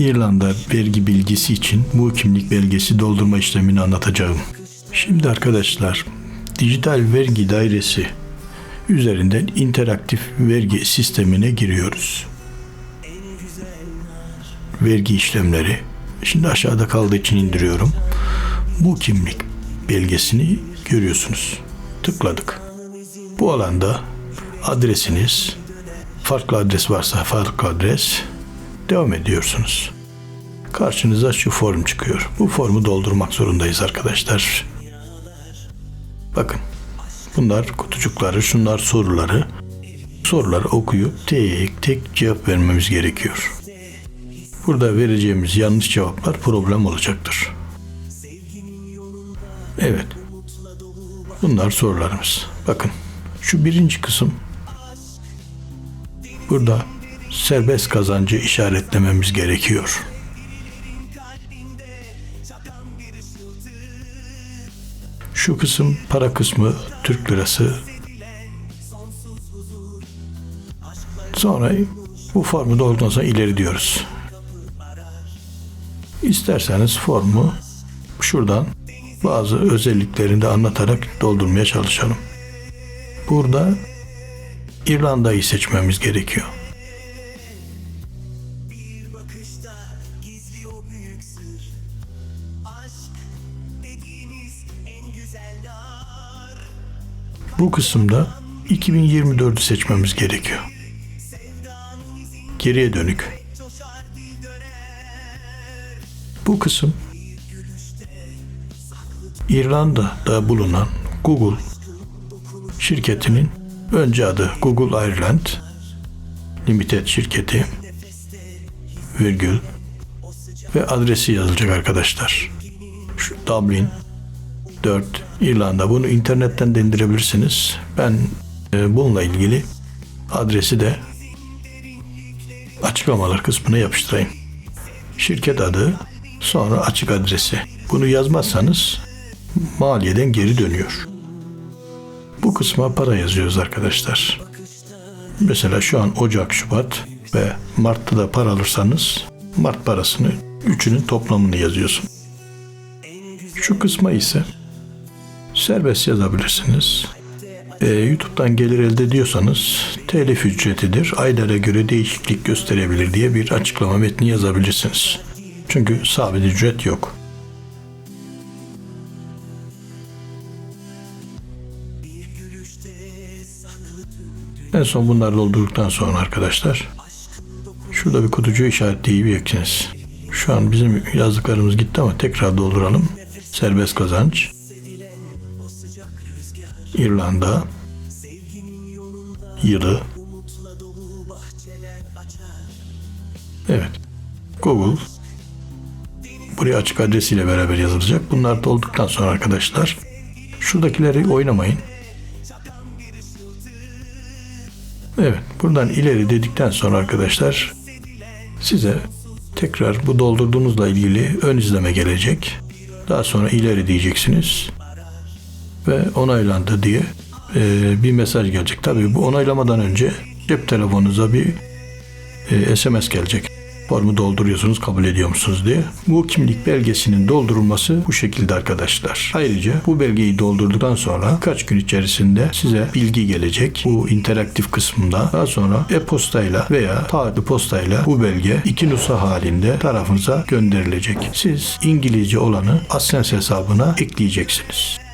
İrlanda vergi bilgisi için bu kimlik belgesi doldurma işlemini anlatacağım. Şimdi arkadaşlar, dijital vergi dairesi üzerinden interaktif vergi sistemine giriyoruz. Vergi işlemleri. Şimdi aşağıda kaldığı için indiriyorum. Bu kimlik belgesini görüyorsunuz. Tıkladık. Bu alanda adresiniz, farklı adres varsa farklı adres, devam ediyorsunuz. Karşınıza şu form çıkıyor. Bu formu doldurmak zorundayız arkadaşlar. Bakın. Bunlar kutucukları, şunlar soruları. Soruları okuyup tek tek cevap vermemiz gerekiyor. Burada vereceğimiz yanlış cevaplar problem olacaktır. Evet. Bunlar sorularımız. Bakın. Şu birinci kısım burada serbest kazancı işaretlememiz gerekiyor. Şu kısım para kısmı Türk lirası. Sonra bu formu dolduktan ileri diyoruz. İsterseniz formu şuradan bazı özelliklerini de anlatarak doldurmaya çalışalım. Burada İrlanda'yı seçmemiz gerekiyor. Bu kısımda 2024'ü seçmemiz gerekiyor. Geriye dönük. Bu kısım İrlanda'da bulunan Google şirketinin önce adı Google Ireland Limited şirketi virgül ve adresi yazılacak arkadaşlar. Şu Dublin 4 İrlanda. Bunu internetten de indirebilirsiniz. Ben e, bununla ilgili adresi de açıklamalar kısmına yapıştırayım. Şirket adı, sonra açık adresi. Bunu yazmazsanız maliyeden geri dönüyor. Bu kısma para yazıyoruz arkadaşlar. Mesela şu an Ocak, Şubat ve Mart'ta da para alırsanız Mart parasını üçünün toplamını yazıyorsun. Şu kısma ise serbest yazabilirsiniz. Ee, YouTube'dan gelir elde ediyorsanız telif ücretidir. Aylara göre değişiklik gösterebilir diye bir açıklama metni yazabilirsiniz. Çünkü sabit ücret yok. En son bunları doldurduktan sonra arkadaşlar şurada bir kutucuğu işaretleyeceksiniz. Şu an bizim yazdıklarımız gitti ama tekrar dolduralım. Serbest kazanç. İrlanda yılı Evet. Google buraya açık adresiyle beraber yazılacak. Bunlar dolduktan sonra arkadaşlar şuradakileri oynamayın. Evet. Buradan ileri dedikten sonra arkadaşlar size tekrar bu doldurduğunuzla ilgili ön izleme gelecek. Daha sonra ileri diyeceksiniz ve onaylandı diye e, bir mesaj gelecek. Tabii bu onaylamadan önce cep telefonunuza bir e, SMS gelecek. Formu dolduruyorsunuz, kabul ediyor musunuz diye. Bu kimlik belgesinin doldurulması bu şekilde arkadaşlar. Ayrıca bu belgeyi doldurduktan sonra kaç gün içerisinde size bilgi gelecek. Bu interaktif kısmında daha sonra e-postayla veya taahhütlü postayla bu belge iki nüsha halinde tarafınıza gönderilecek. Siz İngilizce olanı AdSense hesabına ekleyeceksiniz.